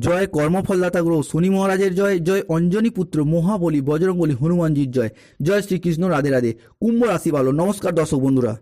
জয় কর্মফলদাতা গ্রহ শনি মহারাজের জয় জয় অঞ্জনী পুত্র মহাবলী বজরঙ্গলী হনুমানজির জয়। জয় শ্রীকৃষ্ণ, রাধে রাধে। কুম্ভ রাশি ভালো নমস্কার দর্শক বন্ধুরা।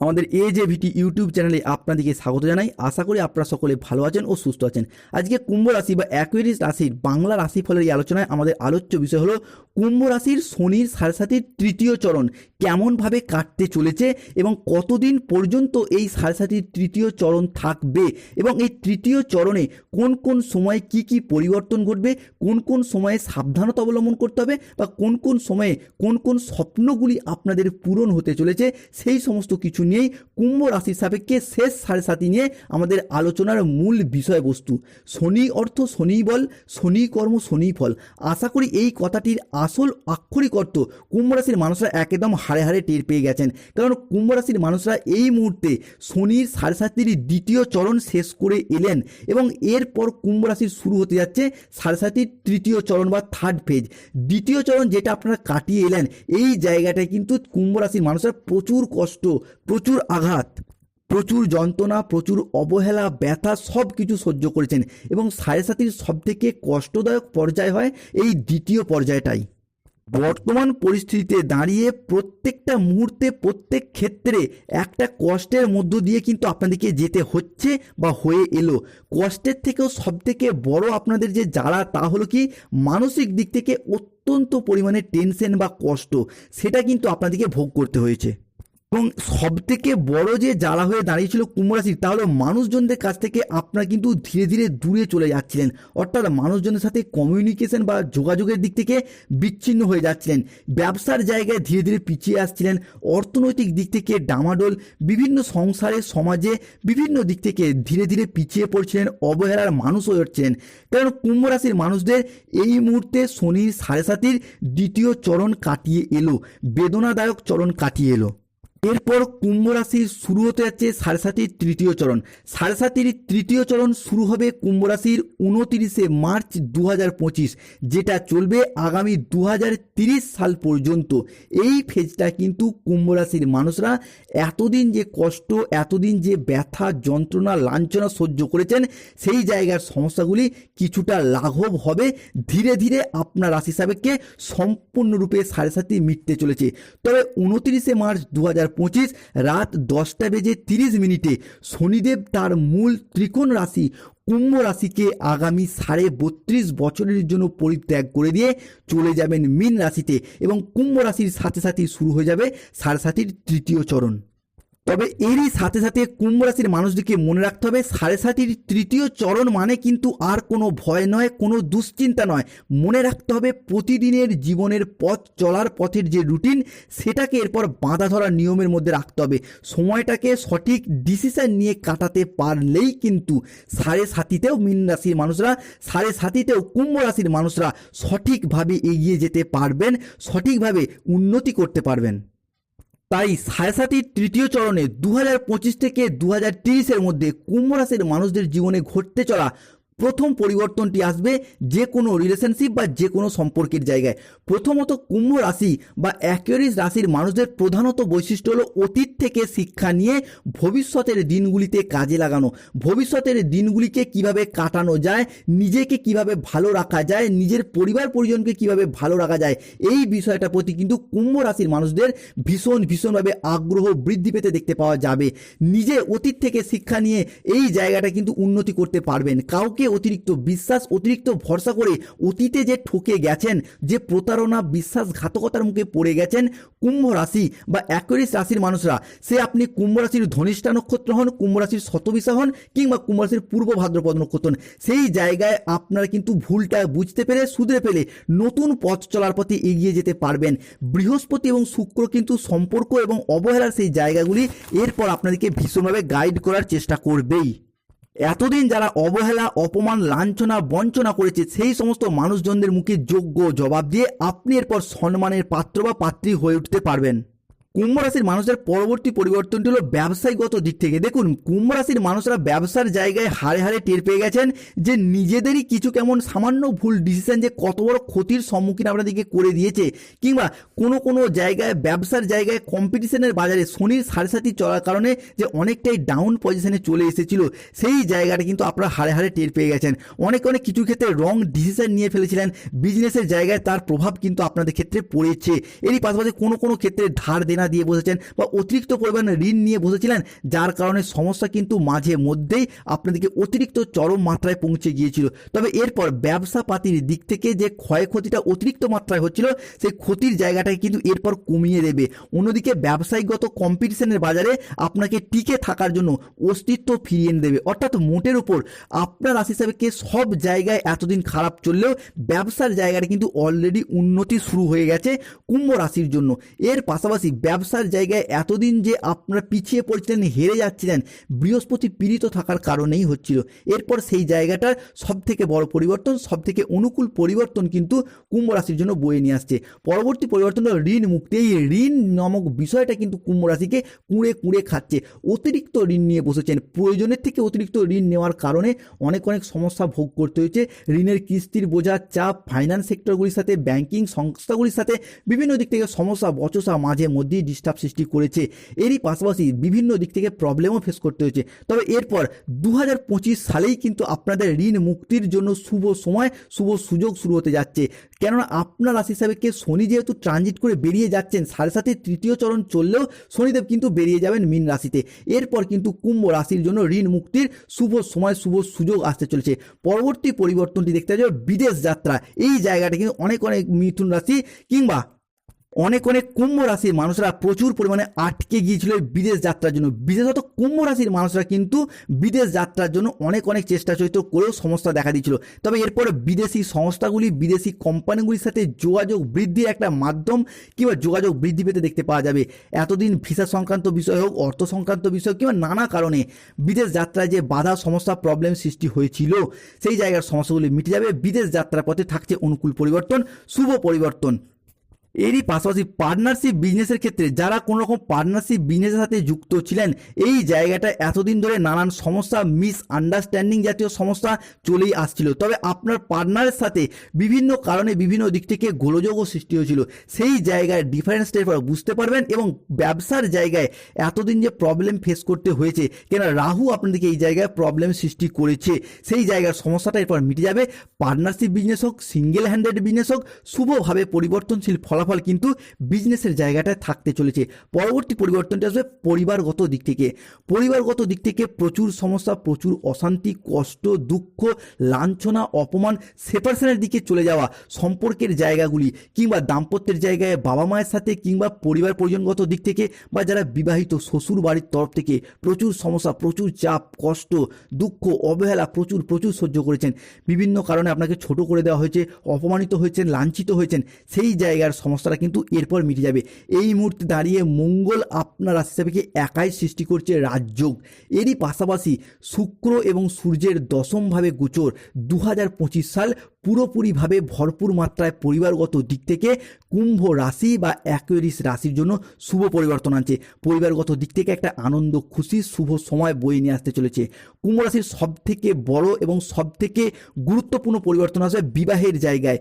আমাদের এ যে ভিটি ইউটিউব চ্যানেলে আপনাদেরকে স্বাগত জানাই। আশা করি আপনারা সকলে ভালো আছেন ও সুস্থ আছেন। আজকে কুম্ভ রাশি বা অ্যাকুয়ারিস রাশির বাংলা রাশিফলের এই আলোচনায় আমাদের আলোচ্য বিষয় হলো কুম্ভ রাশির শনির সাড়ে সাতির তৃতীয় চরণ কেমনভাবে কাটতে চলেছে এবং কতদিন পর্যন্ত এই সাড়ে সাতির তৃতীয় চরণ থাকবে এবং এই তৃতীয় চরণে কোন কোন সময়ে কি কি পরিবর্তন ঘটবে, কোন কোন সময়ে সাবধানতা অবলম্বন করতে হবে বা কোন কোন সময়ে কোন কোন স্বপ্নগুলি আপনাদের পূরণ হতে চলেছে, সেই সমস্ত কিছু নিয়েই কুম্ভ রাশির সাপেক্ষে শেষ সাড়ে সাতি নিয়ে আমাদের আলোচনার মূল বিষয়বস্তু। শনি অর্থ শনি বল, শনি কর্ম, শনি ফল। আশা করি এই কথাটির আসল আক্ষরিক অর্থ কুম্ভ রাশির মানুষরা একদম হাড়ে হাড়ে টের পেয়ে গেছেন। কারণ কুম্ভ রাশির মানুষরা এই মুহূর্তে শনির সাড়ে সাতির দ্বিতীয় চরণ শেষ করে এলেন এবং এরপর কুম্ভ রাশির শুরু হতে যাচ্ছে সাড়ে সাতির তৃতীয় চরণ বা থার্ড ফেজ দ্বিতীয় চরণ যেটা আপনারা কাটিয়ে এলেন, এই জায়গাটায় কিন্তু কুম্ভ রাশির মানুষরা প্রচুর কষ্ট প্রচুর আঘাত, প্রচুর যন্ত্রণা, প্রচুর অবহেলা, ব্যথা সব কিছু সহ্য করেছেন এবং সাড়ে সাতির সব থেকে কষ্টদায়ক পর্যায় হয় এই দ্বিতীয় পর্যায়টাই। বর্তমান পরিস্থিতিতে দাঁড়িয়ে প্রত্যেকটা মুহূর্তে, প্রত্যেক ক্ষেত্রে একটা কষ্টের মধ্য দিয়ে কিন্তু আপনাদেরকে যেতে হচ্ছে বা হয়ে এলো। কষ্টের থেকেও সব থেকে বড় আপনাদের যে জ্বালা তা হলো কি, মানসিক দিক থেকে অত্যন্ত পরিমাণে টেনশন বা কষ্ট, সেটা কিন্তু আপনাদেরকে ভোগ করতে হয়েছে। এবং সব থেকে বড় যে জ্বালা হয়ে দাঁড়িয়েছিল কুম্ভ রাশির তা হলো মানুষজনদের কাছ থেকে আপনারা কিন্তু ধীরে ধীরে দূরে চলে যাচ্ছিলেন। অর্থাৎ মানুষজনের সাথে কমিউনিকেশন বা যোগাযোগের দিক থেকে বিচ্ছিন্ন হয়ে যাচ্ছিলেন। ব্যবসার জায়গায় ধীরে ধীরে পিছিয়ে আসছিলেন। অর্থনৈতিক দিক থেকে ডামাডোল, বিভিন্ন সংসারে, সমাজে বিভিন্ন দিক থেকে ধীরে ধীরে পিছিয়ে পড়ছিলেন, অবহেলার মানুষ হয়ে উঠছিলেন। কারণ কুম্ভ রাশির মানুষদের এই মুহূর্তে শনির সাড়ে সাতির দ্বিতীয় চরণ কাটিয়ে এলো, বেদনাদায়ক চরণ কাটিয়ে এলো। এরপর কুম্ভ রাশির শুরু হতে যাচ্ছে সাড়ে সাতির তৃতীয় চরণ। সাড়ে সাতির তৃতীয় চরণ শুরু হবে কুম্ভ রাশির উনতিরিশে মার্চ দু যেটা চলবে আগামী দু সাল পর্যন্ত। এই ফেজটা কিন্তু কুম্ভ রাশির মানুষরা এতদিন যে কষ্ট, এতদিন যে ব্যথা, যন্ত্রণা, লাঞ্ছনা সহ্য করেছেন, সেই জায়গার সমস্যাগুলি কিছুটা লাঘব হবে। ধীরে ধীরে আপনার রাশি সাপেক্ষে সম্পূর্ণরূপে সাড়ে সাতি মিটতে চলেছে। তবে উনতিরিশে মার্চ দু পঁচিশ, রাত দশটা বেজে তিরিশ মিনিটে শনিদেব তার মূল ত্রিকোণ রাশি কুম্ভ রাশিকে আগামী সাড়ে বত্রিশ বছরের জন্য পরিত্যাগ করে দিয়ে চলে যাবেন মীন রাশিতে এবং কুম্ভ রাশির সাথে সাথে শুরু হয়ে যাবে সাড়ে সাতির তৃতীয় চরণ। তবে এরই সাথে সাথে কুম্ভ রাশির মানুষদেরকে মনে রাখতে হবে, সাড়ে সাতির তৃতীয় চরণ মানে কিন্তু আর কোনো ভয় নয়, কোনো দুশ্চিন্তা নয়। মনে রাখতে হবে প্রতিদিনের জীবনের পথ, চলার পথের যে রুটিন সেটাকে এরপর বাঁধা ধরা নিয়মের মধ্যে রাখতে হবে। সময়টাকে সঠিক ডিসিশন নিয়ে কাটাতে পারলেই কিন্তু সাড়ে সাতিতেও মীন রাশির মানুষরা, সাড়ে সাতিতেও কুম্ভ রাশির মানুষরা সঠিকভাবে এগিয়ে যেতে পারবেন, সঠিকভাবে উন্নতি করতে পারবেন। তাই সাড়ে তৃতীয় চরণে দু থেকে দু হাজার মধ্যে কুম্ভ রাশির মানুষদের জীবনে ঘটতে চলা প্রথম পরিবর্তনটি আসবে যে কোনো রিলেশনশিপ বা যে কোনো সম্পর্কের জায়গায়। প্রথমত কুম্ভ রাশি বা অ্যাকুয়ারিস রাশির মানুষদের প্রধানত বৈশিষ্ট্য হলো অতীত থেকে শিক্ষা নিয়ে ভবিষ্যতের দিনগুলিতে কাজে লাগানো। ভবিষ্যতের দিনগুলিকে কীভাবে কাটানো যায়, নিজেকে কীভাবে ভালো রাখা যায়, নিজের পরিবার পরিজনকে কীভাবে ভালো রাখা যায়, এই বিষয়টার প্রতি কিন্তু কুম্ভ রাশির মানুষদের ভীষণ, ভীষণভাবে আগ্রহ বৃদ্ধি পেতে দেখতে পাওয়া যাবে। নিজে অতীত থেকে শিক্ষা নিয়ে এই জায়গাটা কিন্তু উন্নতি করতে পারবেন। কাউকে অতিরিক্ত বিশ্বাস, অতিরিক্ত ভরসা করে অতীতে যে ঠকে গেছেন, যে প্রতারণা, বিশ্বাসঘাতকতার মুখে পড়ে গেছেন কুম্ভ রাশি বা অ্যাকুয়ারিস রাশির মানুষরা, সে আপনি কুম্ভ রাশির ধনিষ্ঠা নক্ষত্র হন, কুম্ভ রাশির শতবিশা হন কিংবা কুম্ভ রাশির পূর্ব ভাদ্রপদ নক্ষত্র সেই জায়গায় আপনারা কিন্তু ভুলটা বুঝতে পেরে শুধরে পেলে নতুন পথ চলার পথে এগিয়ে যেতে পারবেন। বৃহস্পতি এবং শুক্র কিন্তু সম্পর্ক এবং অবহেলার সেই জায়গাগুলি, এরপর আপনাদেরকে ভীষণভাবে গাইড করার চেষ্টা করবেই। এতদিন যারা অবহেলা, অপমান, লাঞ্ছনা, বঞ্চনা করেছে, সেই সমস্ত মানুষজনদের মুখে যোগ্য জবাব দিয়ে আপনি এরপর সম্মানের পাত্র বা পাত্রী হয়ে উঠতে পারবেন। কুম্ভ রাশির মানুষের পরবর্তী পরিবর্তনটি হলো ব্যবসায়িকগত দিক থেকে। দেখুন, কুম্ভ রাশির মানুষরা ব্যবসার জায়গায় হারে হারে টের পেয়ে গেছেন যে নিজেদেরই কিছু কেমন সামান্য ভুল ডিসিশন যে কত বড় ক্ষতির সম্মুখীন আপনাদেরকে করে দিয়েছে কিংবা কোনো কোনো জায়গায়, ব্যবসার জায়গায় কম্পিটিশনের বাজারে শনির সাড়ে সাথী চলার কারণে যে অনেকটাই ডাউন পজিশনে চলে এসেছিল, সেই জায়গাটা কিন্তু আপনারা হারে হারে টের পেয়ে গেছেন। অনেক অনেক কিছু ক্ষেত্রে রং ডিসিশন নিয়ে ফেলেছিলেন। বিজনেসের জায়গায় তার প্রভাব কিন্তু আপনাদের ক্ষেত্রে পড়েছে। এরই পাশাপাশি কোনো কোনো ক্ষেত্রে ধার দেনা দিয়ে বসেছেন বা অতিরিক্ত পরিমাণে ঋণ নিয়ে বসেছিলেন, যার কারণে সমস্যা কিন্তু মাঝে মধ্যেই আপনাদেরকে অতিরিক্ত চরম মাত্রায় পৌঁছে গিয়েছিল। তবে এরপর ব্যবসা পাতির দিক থেকে যে ক্ষয়ক্ষতিটা অতিরিক্ত মাত্রায় হচ্ছিল, সেই ক্ষতির জায়গাটাকে কিন্তু এরপর কমিয়ে দেবে। অন্যদিকে ব্যবসায়িকগত কম্পিটিশনের বাজারে আপনাকে টিকে থাকার জন্য অস্তিত্ব ফিরিয়ে এনে দেবে। অর্থাৎ মোটের উপর আপনার রাশি হিসাবে কে সব জায়গায় এতদিন খারাপ চললেও ব্যবসার জায়গাটা কিন্তু অলরেডি উন্নতি শুরু হয়ে গেছে কুম্ভ রাশির জন্য। এর পাশাপাশি ব্যবসার জায়গায় এতদিন যে আপনারা পিছিয়ে পড়ছিলেন, হেরে যাচ্ছিলেন, বৃহস্পতি পীড়িত থাকার কারণেই হচ্ছিল। এরপর সেই জায়গাটার সব থেকে বড় পরিবর্তন সব থেকে অনুকূল পরিবর্তন কিন্তু কুম্ভ রাশির জন্য বয়ে নিয়ে আসছে। পরবর্তী পরিবর্তন হলো ঋণ মুক্তি। এই ঋণ নামক বিষয়টা কিন্তু কুম্ভ রাশিকে কুঁড়ে কুঁড়ে খাচ্ছে। অতিরিক্ত ঋণ নিয়ে বসেছেন। প্রয়োজনের থেকে অতিরিক্ত ঋণ নেওয়ার কারণে অনেক অনেক সমস্যা ভোগ করতে হয়েছে। ঋণের কিস্তির বোঝা, চাপ ফাইন্যান্স সেক্টরগুলির সাথে ব্যাংকিং সংস্থাগুলির সাথে বিভিন্ন দিক থেকে সমস্যা, বচসা, মাঝে মধ্যেই ডিস্টার্ব সৃষ্টি করেছে। এরই পাশাপাশি বিভিন্ন দিক থেকে প্রবলেমও ফেস করতে হয়েছে। তবে এরপর দু হাজার পঁচিশ সালেই কিন্তু আপনাদের ঋণ মুক্তির জন্য শুভ সময়, শুভ সুযোগ শুরু হতে যাচ্ছে। কেননা আপনার রাশি হিসাবে কে শনি যেহেতু ট্রানজিট করে বেরিয়ে যাচ্ছেন, সাড়ে সাথে তৃতীয় চরণ চললেও শনিদেব কিন্তু বেরিয়ে যাবেন মীন রাশিতে। এরপর কিন্তু কুম্ভ রাশির জন্য ঋণ মুক্তির শুভ সময়, শুভ সুযোগ আসতে চলেছে। পরবর্তী পরিবর্তনটি দেখতে যাবে বিদেশ যাত্রা। এই জায়গাটা কিন্তু অনেক অনেক মিথুন রাশি কিংবা অনেক অনেক কুম্ভ রাশির মানুষরা প্রচুর পরিমাণে আটকে গিয়েছিল বিদেশ যাত্রার জন্য। বিশেষত কুম্ভ রাশির মানুষরা কিন্তু বিদেশ যাত্রার জন্য অনেক অনেক চেষ্টা চরিত্র করেও সমস্যা দেখা দিয়েছিল। তবে এরপরে বিদেশি সংস্থাগুলি, বিদেশি কোম্পানিগুলির সাথে যোগাযোগ বৃদ্ধির একটা মাধ্যম কিংবা যোগাযোগ বৃদ্ধি পেতে দেখতে পাওয়া যাবে। এতদিন ভিসা সংক্রান্ত বিষয় হোক, অর্থ সংক্রান্ত বিষয় কিংবা নানা কারণে বিদেশ যাত্রায় যে বাধা, সমস্যা প্রবলেম সৃষ্টি হয়েছিল, সেই জায়গার সমস্যাগুলি মিটে যাবে। বিদেশ যাত্রার পথে থাকছে অনুকূল পরিবর্তন, শুভ পরিবর্তন। এরই পাশাপাশি পার্টনারশিপ বিজনেসের ক্ষেত্রে যারা কোনো রকম পার্টনারশিপ বিজনেসের সাথে যুক্ত ছিলেন, এই জায়গাটা এতদিন ধরে নানান সমস্যা মিস আন্ডারস্ট্যান্ডিং জাতীয় সমস্যা চলেই আসছিল। তবে আপনার পার্টনারের সাথে বিভিন্ন কারণে বিভিন্ন দিক থেকে গোলযোগও সৃষ্টি হয়েছিল। সেই জায়গায় ডিফারেন্সটা এরপর বুঝতে পারবেন এবং ব্যবসার জায়গায় এতদিন যে প্রবলেম ফেস করতে হয়েছে কেন রাহু আপনাদেরকে এই জায়গায় প্রবলেম সৃষ্টি করেছে। সেই জায়গার সমস্যাটা এরপর মিটে যাবে। পার্টনারশিপ বিজনেস হোক সিঙ্গেল হ্যান্ডেড বিজনেস হোক, শুভভাবে পরিবর্তনশীল ফলাফল কিন্তু বিজনেসের জায়গাটায় থাকতে চলেছে। পরবর্তী পরিবর্তনটা আসবে পরিবারগত দিক থেকে। পরিবারগত দিক থেকে প্রচুর সমস্যা, প্রচুর অশান্তি, কষ্ট, দুঃখ, লাঞ্ছনা, অপমান সেপারেশনের দিকে চলে যাওয়া সম্পর্কের জায়গাগুলি কিংবা দাম্পত্যের জায়গায় বাবা মায়ের সাথে কিংবা পরিবার পরিজনগত দিক থেকে বা যারা বিবাহিত শ্বশুর বাড়ির তরফ থেকে প্রচুর সমস্যা, প্রচুর চাপ, কষ্ট, দুঃখ, অবহেলা প্রচুর প্রচুর সহ্য করেছেন। বিভিন্ন কারণে আপনাকে ছোট করে দেওয়া হয়েছে, অপমানিত হয়েছেন, লাঞ্ছিত হয়েছেন। সেই জায়গার সমস্যাটা কিন্তু এরপর মিটে যাবে। এই মুহূর্তে দাঁড়িয়ে মঙ্গল আপনার রাশি হিসাবেকে একাই সৃষ্টি করছে রাজযোগ। এরই পাশাপাশি শুক্র এবং সূর্যের দশমভাবে গোচর। দু হাজার পঁচিশ সাল পুরোপুরিভাবে ভরপুর মাত্রায় পরিবারগত দিক থেকে কুম্ভ রাশি বা অ্যাকুয়ারিস রাশির জন্য শুভ পরিবর্তন আনছে। পরিবারগত দিক থেকে একটা আনন্দ, খুশি, শুভ সময় বয়ে নিয়ে আসতে চলেছে। কুম্ভ রাশির সব থেকে বড় এবং সব থেকে গুরুত্বপূর্ণ পরিবর্তন আসবে বিবাহের জায়গায়।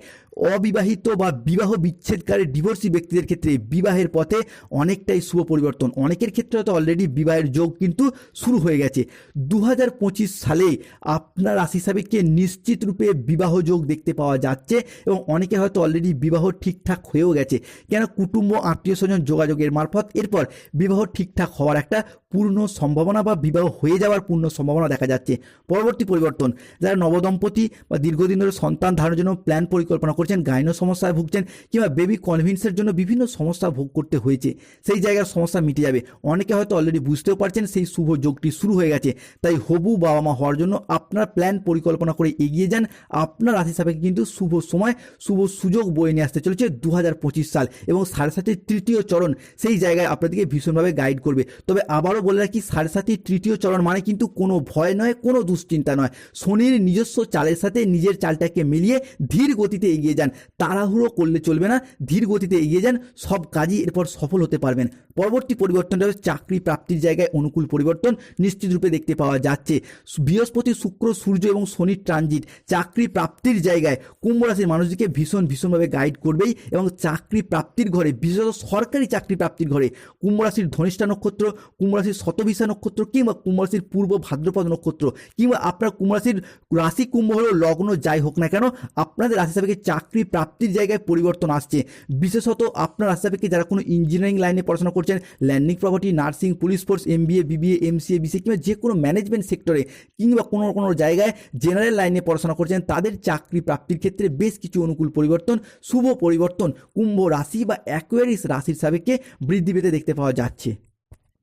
অবিবাহিত বা বিবাহ বিচ্ছেদকারী ডিভোর্সি ব্যক্তিদের ক্ষেত্রে বিবাহের পথে অনেকটাই শুভ পরিবর্তন। অনেকের ক্ষেত্রে হয়তো অলরেডি বিবাহের যোগ কিন্তু শুরু হয়ে গেছে। দু হাজার পঁচিশ সালে আপনার রাশি সাবেককে নিশ্চিত রূপে বিবাহ যোগ দেখতে পাওয়া যাচ্ছে এবং অনেকে হয়তো অলরেডি বিবাহ ঠিকঠাক হয়েও গেছে। কেন? কুটুম্ব, আত্মীয় স্বজন যোগাযোগের মারফত। এরপর বিবাহ ঠিকঠাক হওয়ার একটা পূর্ণ সম্ভাবনা বা বিবাহ হয়ে যাওয়ার পূর্ণ সম্ভাবনা দেখা যাচ্ছে। পরবর্তী পরিবর্তন, যারা নবদম্পতি বা দীর্ঘদিন ধরে সন্তান ধারণের জন্য প্ল্যান পরিকল্পনা করছেন গাইনো সমস্যায় ভুগছেন কিংবা বেবি কনভিন্সের জন্য বিভিন্ন সমস্যা ভোগ করতে হয়েছে, সেই জায়গার সমস্যা মিটে যাবে। অনেকে হয়তো অলরেডি বুঝতেও পারছেন সেই শুভ যোগটি শুরু হয়ে গেছে, তাই হবু বাবা মা হওয়ার জন্য আপনার প্ল্যান পরিকল্পনা করে এগিয়ে যান। আপনার রাশি সাপেক্ষে কিন্তু শুভ সময়, শুভ সুযোগ বয়ে নিয়ে আসতে চলেছে দু হাজার পঁচিশ সাল এবং সাড়ে সাতের তৃতীয় চরণ, সেই জায়গায় আপনাদেরকে ভীষণভাবে গাইড করবে। তবে আবারও আবারও বলে রাখি, সাড়ে সাতির তৃতীয় চরণ মানে কিন্তু কোনো ভয় নয়, কোনো দুশ্চিন্তা নয়। শনির নিজস্ব চালের সাথে নিজের চালটাকে মিলিয়ে ধীর গতিতে এগিয়ে যান। তাড়াহুড়ো করলে চলবে না, ধীর গতিতে এগিয়ে যান, সব কাজই এরপর সফল হতে পারবেন। পরবর্তী পরিবর্তনটা চাকরি প্রাপ্তির জায়গায় অনুকূল পরিবর্তন নিশ্চিত রূপে দেখতে পাওয়া যাচ্ছে। বৃহস্পতি, শুক্র, সূর্য এবং শনির ট্রানজিট চাকরি প্রাপ্তির জায়গায়। কুম্ভ রাশির মানুষদেরকে ভীষণ, ভীষণভাবে গাইড করবেই এবং চাকরি প্রাপ্তির ঘরে, বিশেষত সরকারি চাকরি প্রাপ্তির ঘরে। কুম্ভ রাশির ধনিষ্ঠা নক্ষত্র, কুম্ভ রাশির শতবিশা নক্ষত্র কিংবা কুম্ভ রাশির পূর্ব ভাদ্রপদ নক্ষত্র কিংবা আপনার কুম্ভ রাশির রাশি কুম্ভ হলেও লগ্ন, যাই হোক না কেন, আপনাদের রাশি সাপেক্ষে চাকরি প্রাপ্তির জায়গায় পরিবর্তন আসছে। বিশেষত আপনার রাশি সাপেক্ষে যারা কোনো ইঞ্জিনিয়ারিং লাইনে পড়াশোনা করছেন landing property nursing police force MBA BBA MCA BCA কিংবা যে কোনো ম্যানেজমেন্ট সেক্টরে কিংবা কোনো কোনো জায়গায় জেনারেল লাইনে পড়াশোনা করছেন, তাদের চাকরি প্রাপ্তির ক্ষেত্রে বেশ কিছু অনুকূল পরিবর্তন, শুভ পরিবর্তন কুম্ভ রাশি বা অ্যাকোয়ারিস রাশির সাপেক্ষে বৃদ্ধি পেতে দেখতে পাওয়া যাচ্ছে।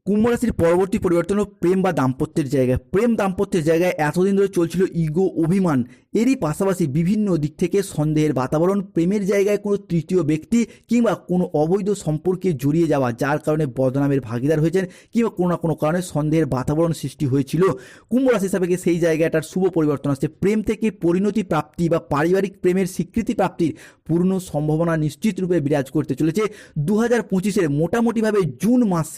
কুম্ভ রাশির পরবর্তী পরিবর্তন হলো প্রেম বা দাম্পত্যের জায়গায়। প্রেম দাম্পত্যের জায়গায় এতদিন ধরে চলছিল ইগো, অভিমান। এরই পাশাপাশি বিভিন্ন দিক থেকে সন্দেহের বাতাবরণ, প্রেমের জায়গায় কোনো তৃতীয় ব্যক্তি কিংবা কোনো অবৈধ সম্পর্কে জড়িয়ে যাওয়া, যার কারণে বদনামের ভাগিদার হয়েছেন কিংবা কোনো না কোনো কারণে সন্দেহের বাতাবরণ সৃষ্টি হয়েছিল। কুম্ভ রাশি সাপেক্ষে সেই জায়গাটার শুভ পরিবর্তন আসছে। প্রেম থেকে পরিণতি প্রাপ্তি বা পারিবারিক প্রেমের স্বীকৃতি প্রাপ্তির পূর্ণ সম্ভাবনা নিশ্চিত রূপে বিরাজ করতে চলেছে। দু হাজার পঁচিশের মোটামুটিভাবে জুন মাস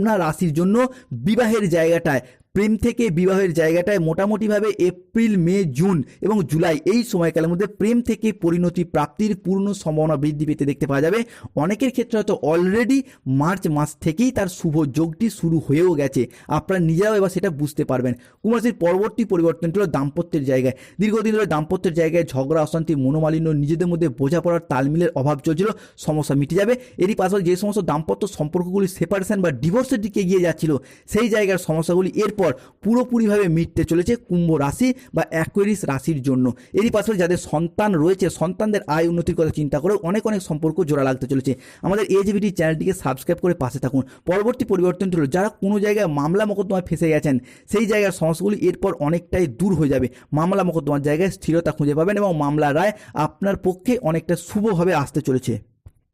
আপনার রাশির জন্য বিবাহের জায়গাটায় প্রেম থেকে বিবাহের জায়গাটায় মোটামুটিভাবে এপ্রিল, মে, জুন এবং জুলাই এই সময়কালের মধ্যে প্রেম থেকে পরিণতি প্রাপ্তির পূর্ণ সম্ভাবনা বৃদ্ধি পেতে দেখতে পাওয়া যাবে। অনেকের ক্ষেত্রে হয়তো অলরেডি মার্চ মাস থেকেই তার শুভ যোগটি শুরু হয়েও গেছে। আপনারা নিজেরাও এবার সেটা বুঝতে পারবেন। কুমারশির পরবর্তী পরিবর্তনটি হলো দাম্পত্যের জায়গায়। দীর্ঘদিন ধরে দাম্পত্যের জায়গায় ঝগড়া, অশান্তি, মনোমালিন্য নিজেদের মধ্যে বোঝাপড়ার তালমিলের অভাব চলছিল, সমস্যা মিটে যাবে। এরই পাশাপাশি যে সমস্ত দাম্পত্য সম্পর্কগুলি সেপারেশন বা ডিভোর্সের দিকে এগিয়ে যাচ্ছিল, সেই জায়গার সমস্যাগুলি এরপর পুরোপুরিভাবে মিটতে চলেছে কুম্ভ রাশি বা অ্যাকোয়ারিস রাশির জন্য। এরই পাশাপাশি যাদের সন্তান রয়েছে, সন্তানদের আয় উন্নতির কথা চিন্তা করে অনেক অনেক সম্পর্ক জোড়া লাগতে চলেছে। আমাদের এজিবিটি চ্যানেলটিকে সাবস্ক্রাইব করে পাশে থাকুন। পরবর্তী পরিবর্তন হলো যারা কোনো জায়গায় মামলা মোকদ্দমায় ফেসে গেছেন, সেই জায়গার সমস্যাগুলি এরপর অনেকটাই দূর হয়ে যাবে। মামলা মোকদ্দমার জায়গায় স্থিরতা খুঁজে পাবেন এবং মামলার রায় আপনার পক্ষে অনেকটা শুভভাবে আসতে চলেছে।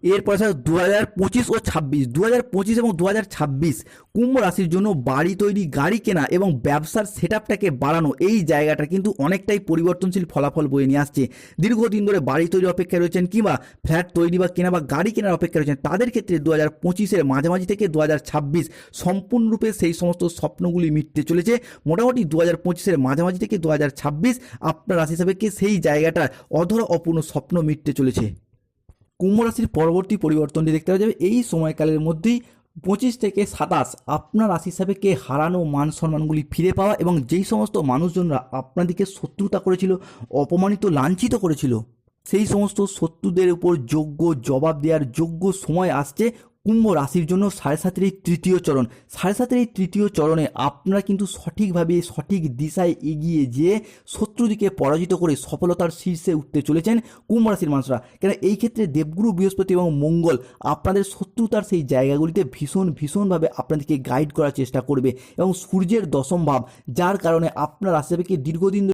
এরপর আছে দু হাজার পঁচিশ ও ছাব্বিশ দু হাজার পঁচিশ এবং দু হাজার ছাব্বিশ, কুম্ভ রাশির জন্য বাড়ি তৈরি, গাড়ি কেনা এবং ব্যবসার সেট আপটাকে বাড়ানো, এই জায়গাটা কিন্তু অনেকটাই পরিবর্তনশীল ফলাফল বয়ে নিয়ে আসছে। দীর্ঘদিন ধরে বাড়ি তৈরি অপেক্ষায় রয়েছেন কিংবা ফ্ল্যাট তৈরি বা কেনা বা গাড়ি কেনার অপেক্ষায় রয়েছেন, তাদের ক্ষেত্রে দু হাজার পঁচিশের মাঝামাঝি থেকে দু হাজার ছাব্বিশ সম্পূর্ণরূপে সেই সমস্ত স্বপ্নগুলি মিটতে চলেছে। মোটামুটি দু হাজার পঁচিশের মাঝামাঝি থেকে দু হাজার ছাব্বিশ আপনার রাশি সাপেক্ষে সেই জায়গাটার অধরা অপূর্ণ স্বপ্ন মিটতে চলেছে? কুম্ভ রাশির পরবর্তী পরিবর্তনটি দেখতে পাওয়া যাবে। এই সময়কালের মধ্যেই পঁচিশ থেকে সাতাশ আপনার রাশি হিসাবে কে হারানো মান সম্মানগুলি ফিরে পাওয়া এবং যেই সমস্ত মানুষজনরা আপনাদেরকে শত্রুতা করেছিল, অপমানিত, লাঞ্ছিত করেছিল, সেই সমস্ত শত্রুদের উপর যোগ্য জবাব দেওয়ার যোগ্য সময় আসছে কুম্ভ রাশির জন্য সাড়ে সাতের এই তৃতীয় চরণ। সাড়ে সাতের এই তৃতীয় চরণে আপনারা কিন্তু সঠিকভাবে, সঠিক দিশায় এগিয়ে যেয়ে শত্রুদিকে পরাজিত করে সফলতার শীর্ষে উঠতে চলেছেন কুম্ভ রাশির মানুষরা। কেন এই ক্ষেত্রে দেবগুরু, বৃহস্পতি এবং মঙ্গল আপনাদের শত্রুতার সেই জায়গাগুলিতে ভীষণ, ভীষণভাবে আপনাদেরকে গাইড করার চেষ্টা করবে এবং সূর্যের দশম ভাব, যার কারণে আপনার রাশি দীর্ঘদিন